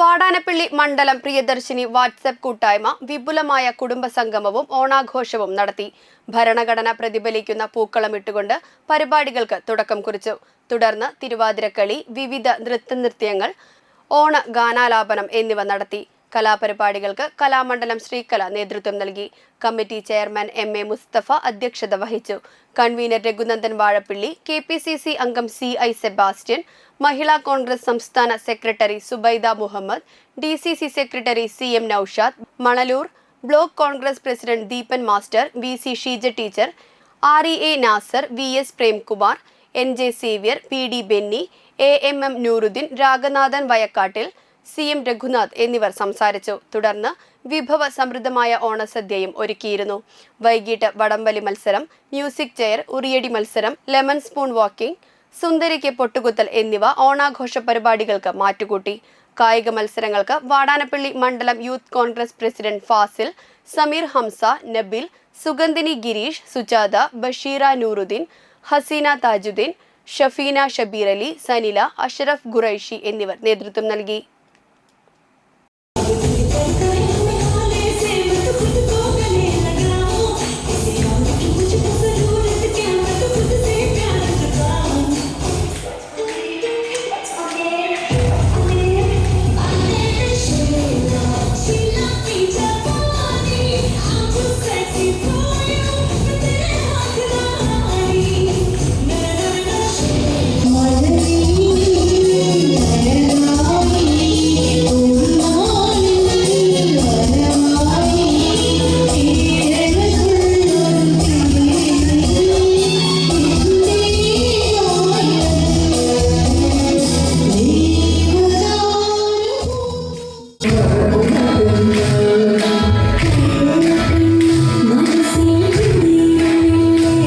വാടാനപ്പള്ളി മണ്ഡലം പ്രിയദർശിനി വാട്സപ്പ് കൂട്ടായ്മ വിപുലമായ കുടുംബ സംഗമവും ഓണാഘോഷവും നടത്തി. ഭരണഘടന പ്രതിഫലിക്കുന്ന പൂക്കളമിട്ടുകൊണ്ട് പരിപാടികൾക്ക് തുടക്കം കുറിച്ചു. തുടർന്ന് തിരുവാതിരക്കളി വിവിധ നൃത്തനൃത്യങ്ങൾ ഓണ ഗാനാലാപനം എന്നിവ നടത്തി. കലാപരിപാടികൾക്ക് കലാമണ്ഡലം ശ്രീകല നേതൃത്വം നൽകി. Committee chairman M A Musthafa അധ്യക്ഷത വഹിച്ചു. Convener Raghunandan Vazhappilly K P C C അംഗം C I Sebastian Mahila Congress സംസ്ഥാന secretary Subaida Muhammad D C C secretary C M Naushad Manalur block Congress president Deepan master V C Sheeja teacher R E A Nasar V S Premkumar N J Xavier P D Benny A M M Nooruddeen Raganathan Vayakkattil C M Raghunath എന്നിവർ സംസാരിച്ചു. തുടർന്ന് വിഭവ സമൃദ്ധമായ ഓണസദ്യയും ഒരുക്കിയിരുന്നു. വൈകിട്ട് വടംവലി മത്സരം music chair ഉറിയടി മത്സരം ലെമൺ സ്പൂൺ വാക്കിംഗ് സുന്ദരിക്ക് പൊട്ടുകുത്തൽ എന്നിവ ഓണാഘോഷ പരിപാടികൾക്ക് മാറ്റുകൂട്ടി. കായിക മത്സരങ്ങൾക്ക് വാടാനപ്പള്ളി മണ്ഡലം യൂത്ത് കോൺഗ്രസ് പ്രസിഡന്റ് ഫാസിൽ സമീർ ഹംസ നബിൽ സുഗന്ധിനി ഗിരീഷ് സുജാത ബഷീറ നൂറുദ്ദീൻ ഹസീന താജുദ്ദീൻ ഷഫീന ഷബീർ അലി സനില അഷറഫ് ഖുറൈഷി എന്നിവർ നേതൃത്വം നൽകി.